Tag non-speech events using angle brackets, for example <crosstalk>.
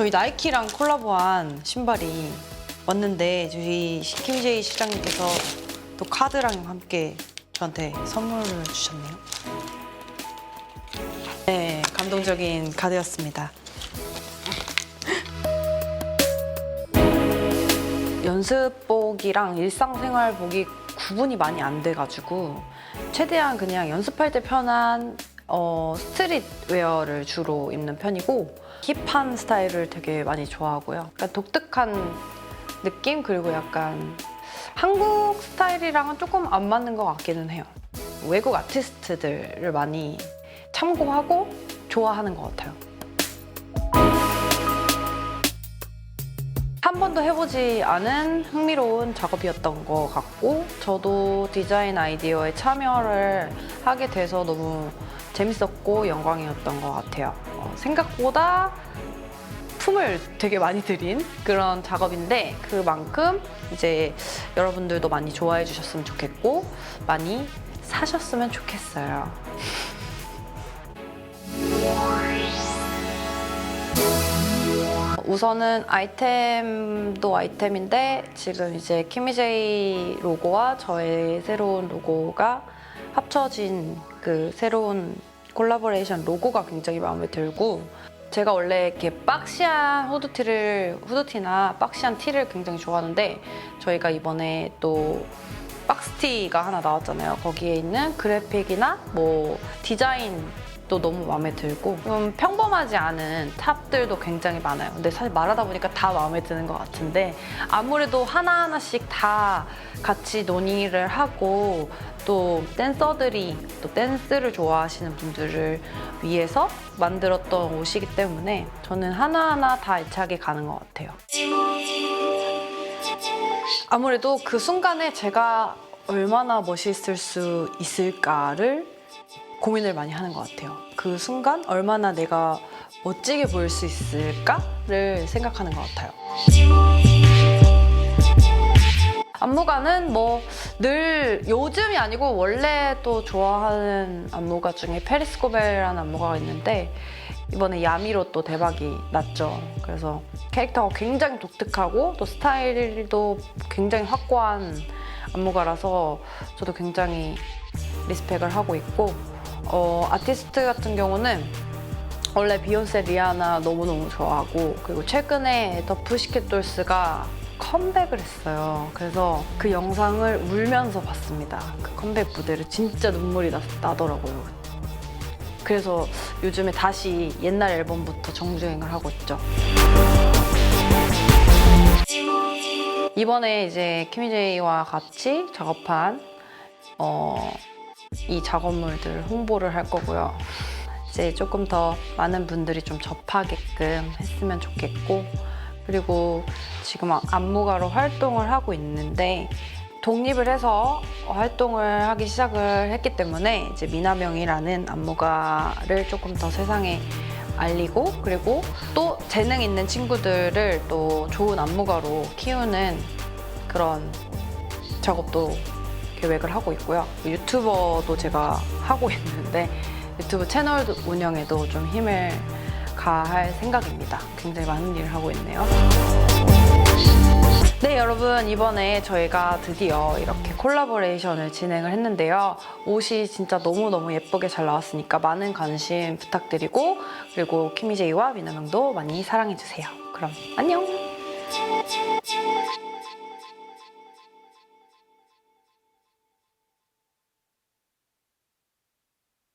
저희 나이키랑 콜라보한 신발이 왔는데 저희 김제이 시장님께서 또 카드랑 함께 저한테 선물을 주셨네요. 네, 감동적인 카드였습니다. <laughs> 연습복이랑 일상생활복이 구분이 많이 안 돼가지고 최대한 그냥 연습할 때 편한 어, 스트릿 웨어를 주로 입는 편이고 힙한 스타일을 되게 많이 좋아하고요. 약간 독특한 느낌 그리고 약간 한국 스타일이랑은 조금 안 맞는 것 같기는 해요. 외국 아티스트들을 많이 참고하고 좋아하는 것 같아요. 한 번도 해보지 않은 흥미로운 작업이었던 것 같고 저도 디자인 아이디어에 참여를 하게 돼서 너무 재밌었고 영광이었던 것 같아요. 어, 생각보다 품을 되게 많이 들인 그런 작업인데 그만큼 이제 여러분들도 많이 좋아해 주셨으면 좋겠고 많이 사셨으면 좋겠어요. 우선은 아이템도 아이템인데 지금 이제 키미제이 로고와 저의 새로운 로고가 합쳐진 그 새로운 콜라보레이션 로고가 굉장히 마음에 들고 제가 원래 이렇게 박시한 후드티를 후드티나 박시한 티를 굉장히 좋아하는데 저희가 이번에 또 박스티가 하나 나왔잖아요. 거기에 있는 그래픽이나 뭐 디자인 도 너무 마음에 들고 좀 평범하지 않은 탑들도 굉장히 많아요. 근데 사실 말하다 보니까 다 마음에 드는 것 같은데 아무래도 하나하나씩 다 같이 논의를 하고 또 댄서들이 또 댄스를 좋아하시는 분들을 위해서 만들었던 옷이기 때문에 저는 하나하나 다 애착이 가는 것 같아요. 아무래도 그 순간에 제가 얼마나 멋있을 수 있을까를 고민을 많이 하는 것 같아요. 그 순간 얼마나 내가 멋지게 보일 수 있을까를 생각하는 것 같아요. 안무가는 뭐 늘 요즘이 아니고 원래 또 좋아하는 안무가 중에 페리스코벨이라는 안무가가 있는데 이번에 야미로 또 대박이 났죠. 그래서 캐릭터가 굉장히 독특하고 또 스타일도 굉장히 확고한 안무가라서 저도 굉장히 리스펙을 하고 있고 어, 아티스트 같은 경우는 원래 비욘세 리아나 너무너무 좋아하고 그리고 최근에 더 푸시켓 돌스가 컴백을 했어요. 그래서 그 영상을 울면서 봤습니다. 그 컴백 무대를 진짜 눈물이 나, 나더라고요. 그래서 요즘에 다시 옛날 앨범부터 정주행을 하고 있죠. 이번에 이제 키미제이와 같이 작업한 어, 이 작업물들 홍보를 할 거고요. 이제 조금 더 많은 분들이 좀 접하게끔 했으면 좋겠고 그리고 지금 안무가로 활동을 하고 있는데 독립을 해서 활동을 하기 시작을 했기 때문에 이제 미나명이라는 안무가를 조금 더 세상에 알리고 그리고 또 재능 있는 친구들을 또 좋은 안무가로 키우는 그런 작업도 계획을 하고 있고요. 유튜버도 제가 하고 있는데 유튜브 채널 운영에도 좀 힘을 가할 생각입니다. 굉장히 많은 일을 하고 있네요. 네, 여러분 이번에 저희가 드디어 이렇게 콜라보레이션을 진행을 했는데요. 옷이 진짜 너무너무 예쁘게 잘 나왔으니까 많은 관심 부탁드리고 그리고 키미제이와 미나명도 많이 사랑해주세요. 그럼 안녕!